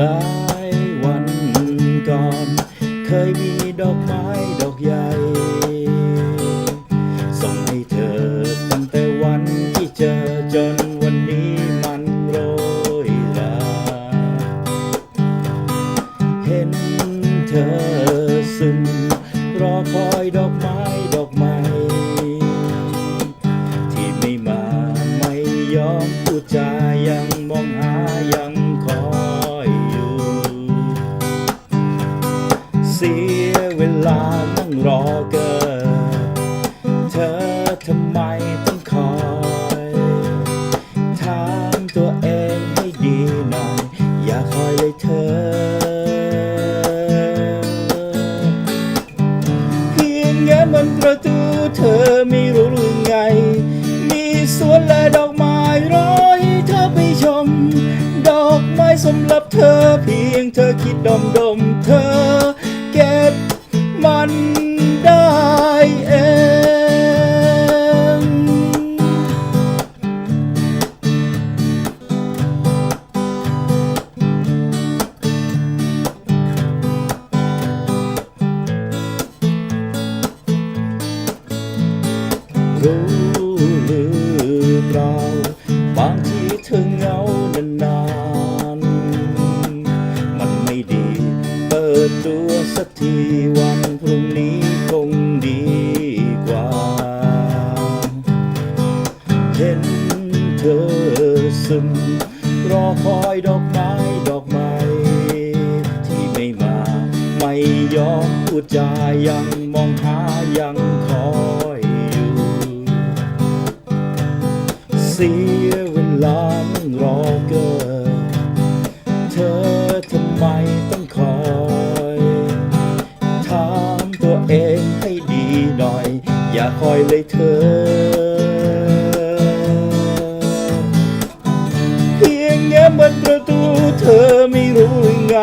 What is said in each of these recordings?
หลายวันก่อน เคยมีดอกไม้ดอกใหญ่ ส่งให้เธอตั้งแต่วันที่เจอจนวันนี้มันโรยราเห็นเธอ เกิน เธอทำไมต้องคอยถามตัวเองให้ดีหน่อย อย่าคอยเลยเธอ เพียงแง้มบนประตูเธอไม่รู้หรือไง มีสวนและดอกไม้ร้อยเธอไปชม ดอกไม้สำหรับเธอ เพียงเธอคิดดมดมเธอเก็ รู้หรือเปล่า บางทีเธอเหงานานๆมันไม่ดี เปิดตัวสักทีวันพรุ่งนี้คงดีกว่า เห็นเธอซึม รอคอยดอกไม้ดอกไม้ที่ไม่มา ไม่ยอมพูดจายังมองหายังคอ สียเวลานั่งรอเกินเธอทำไมต้องคอยถามตัวเองให้ดีหน่อย อย่าคอยเลยเธอ เพียงแง้มบนประตูเธอไม่รู้หรือไง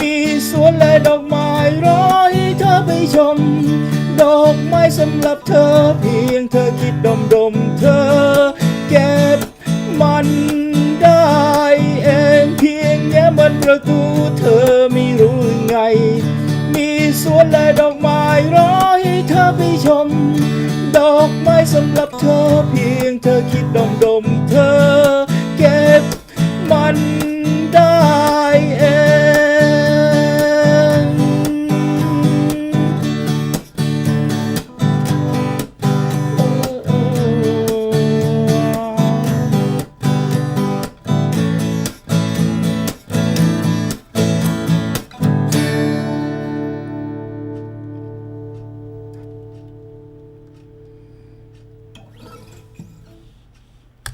มีสวนและดอกไม้ร้อยเธอไปชม ดอกไม้สำหรับเธอเพียงเธอคิดดมดม ประตูเธอไม่รู้ไง มีสวนและดอกไม้รอให้เธอไปชม ดอกไม้สำหรับเธอเพียงเธอคิดดมดมๆเธอก